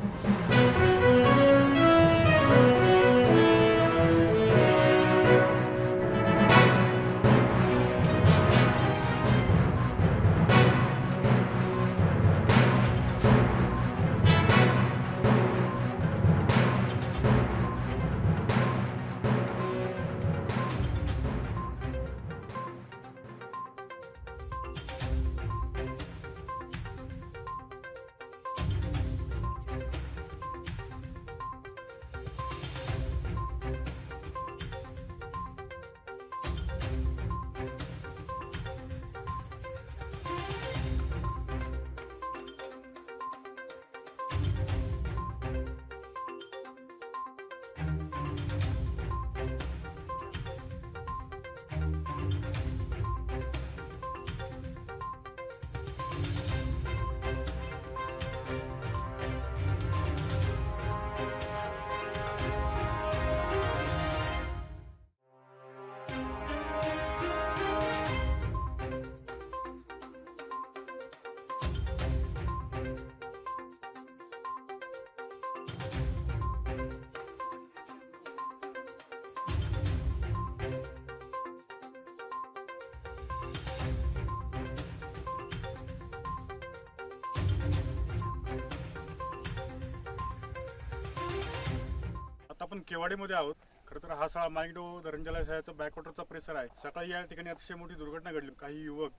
आता आपण केवाडीमध्ये आहोत. खरं तर हा सळा माणिकडो धरणजला शहराचा बॅकवॉटरचा परिसर आहे. सकाळी या ठिकाणी अतिशय मोठी दुर्घटना घडली. काही युवक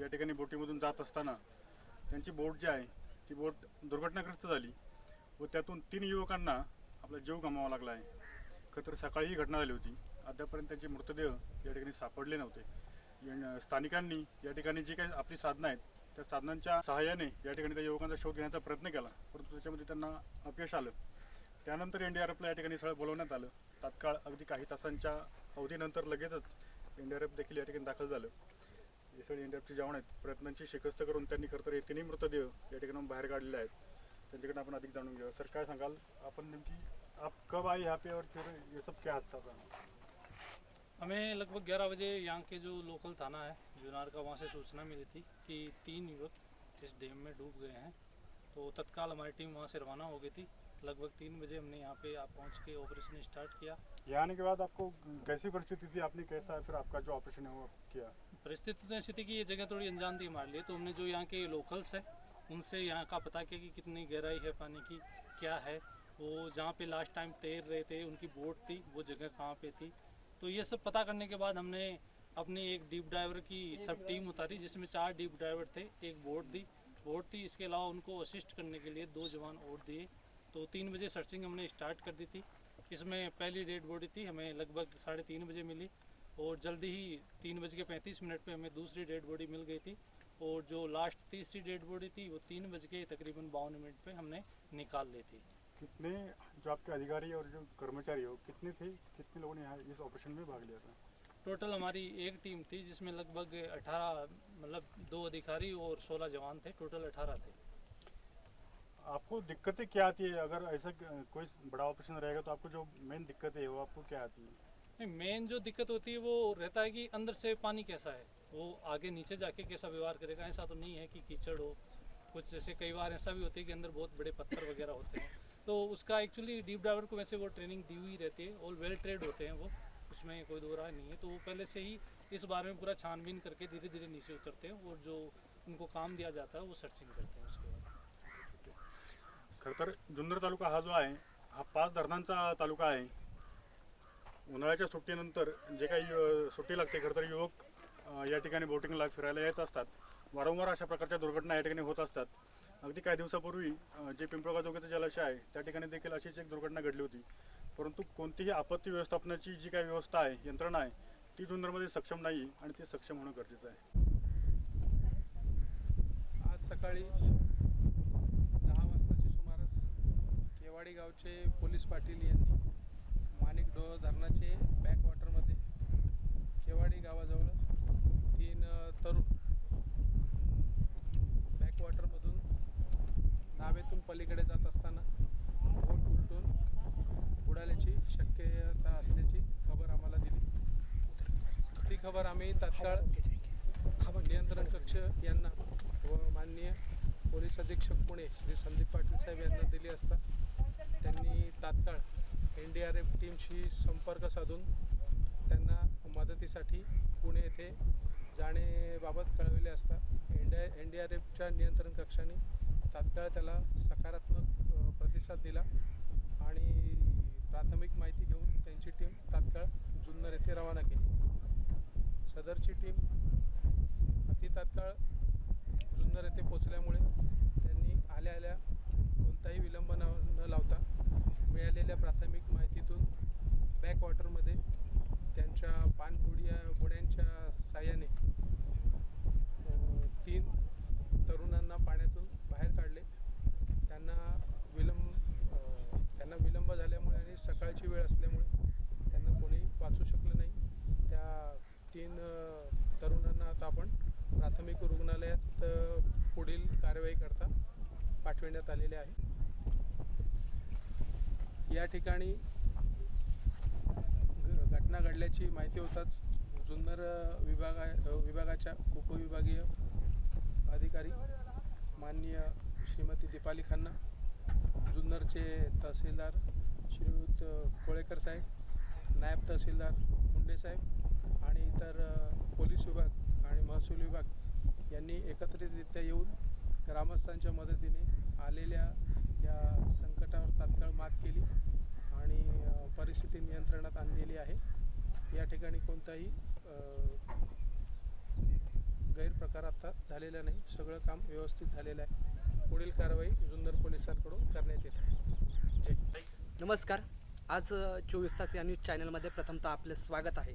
या ठिकाणी बोटीमधून जात असताना त्यांची बोट जी आहे ती बोट दुर्घटनाग्रस्त झाली व त्यातून तीन युवकांना आपला जीव गमावा लागला आहे. खरं तर सकाळी ही घटना झाली होती. अद्यापर्यंत त्यांचे मृतदेह या ठिकाणी सापडले नव्हते. या- स्थानिकांनी या ठिकाणी जी काही आपली साधनं आहेत त्या साधनांच्या सहाय्याने या ठिकाणी त्या युवकांचा शोध घेण्याचा प्रयत्न केला. परंतु त्याच्यामध्ये त्यांना अपयश आलं. त्यानंतर एन डी आर एफला या ठिकाणी सगळं बोलवण्यात आलं. तात्काळ अगदी काही तासांच्या अवधीनंतर लगेचच एन डी आर एफ देखील या ठिकाणी दाखल झालं. हे सगळे एन डी एफचे जवान आहेत. प्रयत्नांची शिकस्त करून त्यांनी खरं तर हे तिन्ही मृतदेह या ठिकाणी बाहेर काढलेले आहेत. त्यांच्याकडून आपण अधिक जाणून घेऊया. सर काय सांगाल? आपण नेमकी आप कब आए यहाँ पे और फिर ये सब क्या हादसा था? हमें लगभग 11 बजे यहाँ के जो लोकल थाना है जुनार का वहाँ से सूचना मिली थी कि तीन युवक इस डैम में डूब गए हैं। तो तत्काल हमारी टीम वहाँ से रवाना हो गई थी। लगभग तीन बजे हमने यहाँ पे आप पहुँच के ऑपरेशन स्टार्ट किया। यहाँ आने के बाद आपको कैसी परिस्थिति थी? आपने कैसा फिर आपका जो ऑपरेशन है वो किया? परिस्थिति तो ऐसी थी कि ये जगह थोड़ी अनजान थी हमारे लिए तो हमने जो यहाँ के लोकल्स है उनसे यहाँ का पता किया कि कितनी गहराई है पानी की क्या है। वो जहाँ पे लास्ट टाइम तैर रहे थे उनकी बोट थी वो जगह कहाँ पे थी। तो ये सब पता करने के बाद हमने अपनी एक डीप ड्राइवर की सब टीम उतारी जिसमें चार डीप ड्राइवर थे एक बोट थी। बोट थी इसके अलावा उनको असिस्ट करने के लिए दो जवान और दिए। तो तीन बजे सर्चिंग हमने स्टार्ट कर दी थी। इसमें पहली डेड बॉडी थी हमें लगभग साढ़े तीन बजे मिली और जल्दी ही तीन बज के पैंतीस मिनट पे हमें दूसरी डेड बॉडी मिल गई थी और जो लास्ट तीसरी डेड बॉडी थी वो तीन बज के तकरीबन बावन मिनट पे हमने निकाल ली थी। कितने जो आपके अधिकारी और जो कर्मचारी हो कितने थे कितने लोगों ने यहाँ इस ऑपरेशन में भाग लिया था? टोटल हमारी एक टीम थी जिसमें लगभग 18 मतलब दो अधिकारी और 16 जवान थे टोटल 18 थे। आपको दिक्कतें क्या आती है? अगर ऐसा कोई बड़ा ऑपरेशन रहेगा तो आपको जो मेन दिक्कतें है, वो आपको क्या आती है? नहीं मेन जो दिक्कत होती है, वो रहता है कि अंदर से पानी कैसा है? वो आगे नीचे जाके कैसा व्यवहार करेगा? ऐसा तो नहीं है कि कीचड़ हो। कुछ जैसे कई बार ऐसा भी होता है कि अंदर बहुत बड़े पत्थर वगैरह होते हैं। तो उसका एक्चुअली डीप डाइवर को वैसे वो ट्रेनिंग दी हुई रहती है। और वेल ट्रेड होते हैं वो। उसमें कोई दो राय नहीं है। तो वो पहले से ही इस बारे में पूरा छानबीन करके धीरे धीरे नीचे उतरते हैं। और जो उनको काम दिया जाता है, वो सर्चिंग करते हैं उसके। खरं तर जुन्नर तालुका हा जो आहे हा पाच धरणांचा तालुका आहे. उन्हाळ्याच्या सुट्टीनंतर जे काही सुट्टी लागते खरं तर युवक या ठिकाणी बोटिंगला फिरायला येत असतात. वारंवार अशा प्रकारच्या दुर्घटना या ठिकाणी होत असतात. अगदी काही दिवसापूर्वी जे पिंपळगाव जोगेचं जलाशय आहे त्या ठिकाणी देखील अशीच एक दुर्घटना घडली होती. परंतु कोणतीही आपत्ती व्यवस्थापनाची जी काही व्यवस्था आहे यंत्रणा आहे ती जुन्नरमध्ये सक्षम नाही आणि ती सक्षम होणं गरजेचं आहे. आज सकाळी मालेगावचे गावचे पोलीस पाटील यांनी माणिकडोह धरणाचे बॅकवॉटरमध्ये केवाडी गावाजवळ तीन तरुण बॅकवॉटरमधून नावेतून पलीकडे जात असताना बोट उलटून बुडाल्याची शक्यता असल्याची खबर आम्हाला दिली. ती खबर आम्ही तात्काळ नियंत्रण कक्ष यांना व माननीय पोलीस अधीक्षक पुणे श्री संदीप पाटील साहेब यांना दिली असता त्यांनी तात्काळ एन डी आर एफ टीमशी संपर्क साधून त्यांना मदतीसाठी पुणे येथे जाणेबाबत कळविले असता N D N D R एफच्या नियंत्रण कक्षाने तात्काळ त्याला सकारात्मक प्रतिसाद दिला आणि प्राथमिक माहिती घेऊन त्यांची टीम तात्काळ जुन्नर येथे रवाना केली. सदरची टीम अति तात्काळ जुन्नर येथे पोचल्यामुळे आल्या आल्या कोणताही विलंब न न लावता मिळालेल्या प्राथमिक माहितीतून बॅकवॉटरमध्ये त्यांच्या पाणबुडिया बुड्यांच्या साह्याने अ, तीन तरुणांना पाण्यातून बाहेर काढले त्यांना विलंब अ, त्यांना विलंब झाल्यामुळे आणि सकाळची वेळ असल्यामुळे त्यांना कोणी वाचू शकलं नाही त्या तीन अ, तरुणांना आता आपण प्राथमिक रुग्णालयात अ, पुढील कारवाई करता पाठविण्यात आलेले आहे या ठिकाणी घ- घटना घडल्याची माहिती होताच जुन्नर विभागा विभागाच्या उपविभागीय अधिकारी माननीय श्रीमती दीपाली खन्ना जुन्नरचे तहसीलदार श्रीयुत कोळेकर साहेब नायब तहसीलदार मुंडे साहेब आणि इतर पोलीस विभाग आणि महसूल विभाग यांनी एकत्रितरित्या येऊन ग्रामस्थांच्या मदतीने आलेल्या या संकटावर तात्काळ मात केली आणि परिस्थिती नियंत्रणात आणलेली आहे. या ठिकाणी कोणताही गैरप्रकार आता झालेला नाही. सगळं काम व्यवस्थित झालेलं आहे. पुढील कारवाई जुन्नर पोलिसांकडून करण्यात येत आहे. जय नमस्कार. आज चोवीस तास या न्यूज चॅनलमध्ये प्रथमतः आपले स्वागत आहे.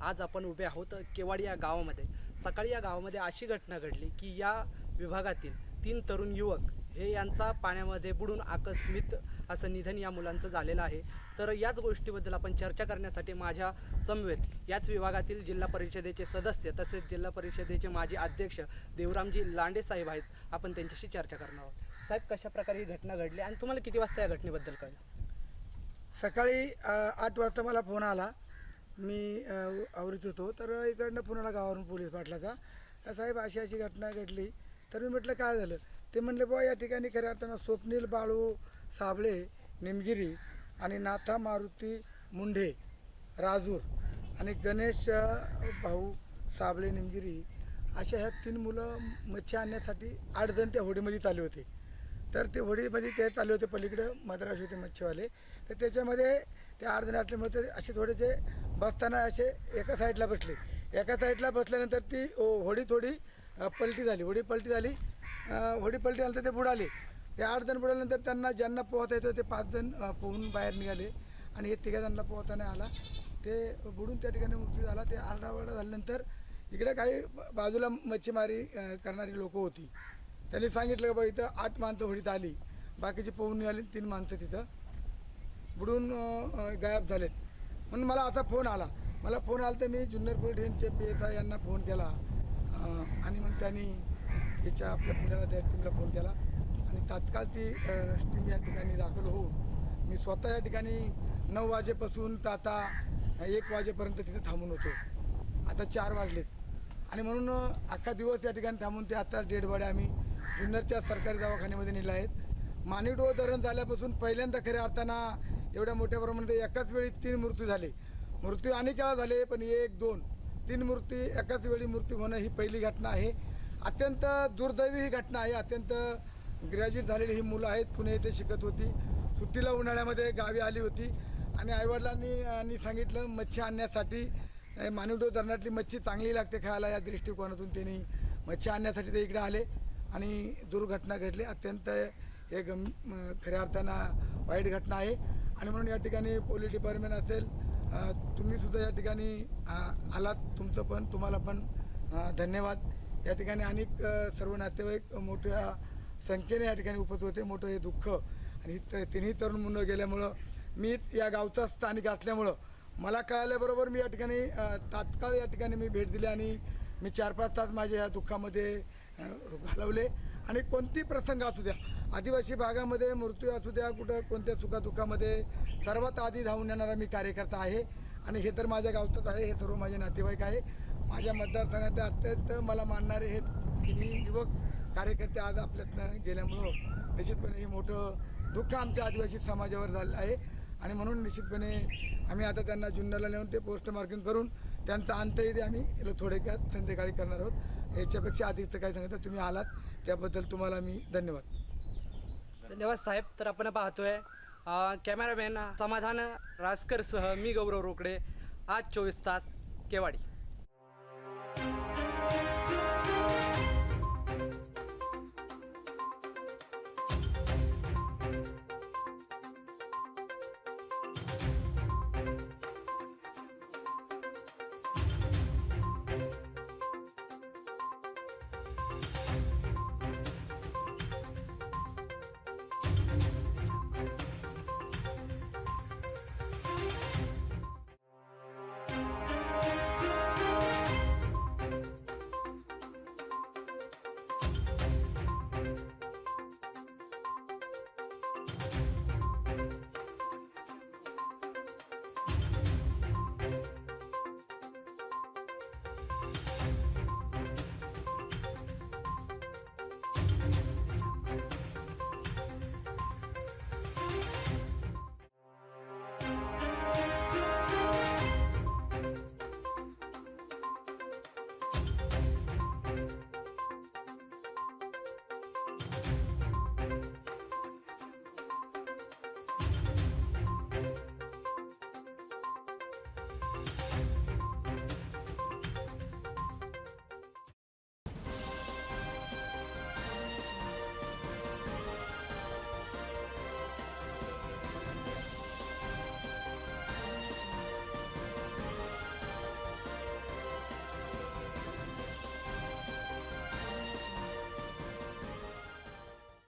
आज आपण उभे आहोत केवाडी या गावामध्ये. सकाळी या गावामध्ये अशी घटना घडली की या विभागातील तीन तरुण युवक हे यांचा पाण्यामध्ये बुडून आकस्मित असं निधन या मुलांचं झालेलं आहे. तर याच गोष्टीबद्दल आपण चर्चा करण्यासाठी माझ्या समवेत याच विभागातील जिल्हा परिषदेचे सदस्य तसेच जिल्हा परिषदेचे माजी अध्यक्ष देवरामजी लांडे साहेब आहेत. आपण त्यांच्याशी चर्चा करणार आहोत. साहेब कशा प्रकारे ही घटना घडली आणि तुम्हाला किती वाजता या घटनेबद्दल कळलं? सकाळी आठ वाजता मला फोन आला. मी आवरीत होतो. तर इकडनं फोन आला गावावरून पोलीस पाटलाचा साहेब अशी अशी घटना घडली. तर मी म्हटलं काय झालं? ते म्हणले बुवा या ठिकाणी खऱ्या अर्थानं स्वप्नील बाळू साबळे निमगिरी आणि नाथा मारुती मुंढे राजूर आणि गणेश भाऊ साबळे निमगिरी अशा ह्या तीन मुलं मच्छी आणण्यासाठी आठ जण त्या होडीमध्ये चालले होते. तर ते होडीमध्ये ते चालले होते पलीकडं मद्रास होते मच्छीवाले. तर त्याच्यामध्ये ते जण आटल्यामुळे ते असे थोडेसे बसताना असे एका साईडला बसले. एका साईडला बसल्यानंतर ती होडी थोडी पलटी झाली होडी पलटी झाली. होडी पलटी झाल्यानंतर ते बुडाले. ते आठ जण बुडाल्यानंतर त्यांना ज्यांना पोहता येतं ते पाच जण पोहून बाहेर निघाले. आणि हे तिघा जणांना पोहता नाही आला. ते बुडून त्या ठिकाणी मृत्यू झाला. ते आरडाओरडा झाल्यानंतर इकडे काही बाजूला मच्छीमारी करणारी लोकं होती. त्यांनी सांगितलं की बा इथं आठ माणसं होडीत आली. बाकीची पोहून निघाली तीन माणसं तिथं. बुडून गायब झालेत. म्हणून मला असा फोन आला. मला फोन आला तर मी जुन्नर पोलीस स्टेशनचे पी एस आय यांना फोन केला. आणि मग त्यांनी याच्या आपल्या पुण्याला त्या टीमला फोन केला. आणि तात्काळ ती टीम या ठिकाणी दाखल होऊन मी स्वतः या ठिकाणी नऊ वाजेपासून तर आता एक वाजेपर्यंत तिथे थांबून होतो. आता चार वाजलेत. आणि म्हणून अख्खा दिवस या ठिकाणी थांबून ते आता डेड आम्ही जुन्नरच्या सरकारी दवाखान्यामध्ये नेल्या आहेत. मानिडो धरण झाल्यापासून पहिल्यांदा खऱ्या अर्थानं एवढ्या मोठ्या प्रमाणात एकाच वेळी तीन मृत्यू झाले. मृत्यू अनेक वेळा झाले पण एक दोन. तीन मूर्ती एकाच वेळी मृत्यू होणं ही पहिली घटना आहे. अत्यंत दुर्दैवी ही घटना आहे. अत्यंत ग्रॅज्युएट झालेली ही मुलं आहेत. पुणे येथे शिकत होती. सुट्टीला उन्हाळ्यामध्ये गावी आली होती. आणि आईवडिलांनी आणि सांगितलं मच्छी आणण्यासाठी अ, मानिवडो धरणातली मच्छी चांगली लागते खायला या दृष्टिकोनातून त्यांनी मच्छी आणण्यासाठी ते इकडे आले आणि दुर्घटना घडली. अत्यंत हे गम खऱ्या अर्थानं वाईट घटना आहे. आणि म्हणून या ठिकाणी पोलीस डिपार्टमेंट असेल तुम्ही सुद्धा या ठिकाणी आलात तुमचं पण तुम्हाला पण धन्यवाद. या ठिकाणी अनेक सर्व नातेवाईक मोठ्या संख्येने या ठिकाणी उपस्थित होते. मोठं हे दुःख आणि त- तिन्ही तरुण मुलं गेल्यामुळं मी या गावचा स्थानिक असल्यामुळं मला कळाल्याबरोबर मी या ठिकाणी तात्काळ या ठिकाणी मी भेट दिली आणि मी चार पाच तास माझ्या या दुःखामध्ये घालवले. आणि कोणती प्रसंग असू द्या आदिवासी भागामध्ये मृत्यू असू द्या कुठं कोणत्या सुखादुखामध्ये सर्वात आधी धावून येणारा मी कार्यकर्ता आहे. आणि हे तर माझ्या गावचंच आहे हे सर्व माझे नातेवाईक आहे. माझ्या मतदारसंघात अत्यंत मला मानणारे हे तिन्ही युवक कार्यकर्ते आज आपल्यातनं गेल्यामुळं निश्चितपणे हे मोठं दुःख आमच्या आदिवासी समाजावर झालं आहे. आणि म्हणून निश्चितपणे आम्ही आता त्यांना जुन्नरला नेऊन ते पोस्ट मार्किंग करून त्यांचा अंत्यविधी आम्ही थोडक्यात संध्याकाळी करणार आहोत. याच्यापेक्षा आधीचं काय सांगितलं तुम्ही आलात त्याबद्दल तुम्हाला मी धन्यवाद. धन्यवाद साहेब. तर आपण पाहतोय कॅमेरामॅन समाधान रासकरसह मी गौरव रोकडे आज चोवीस तास केवाडी.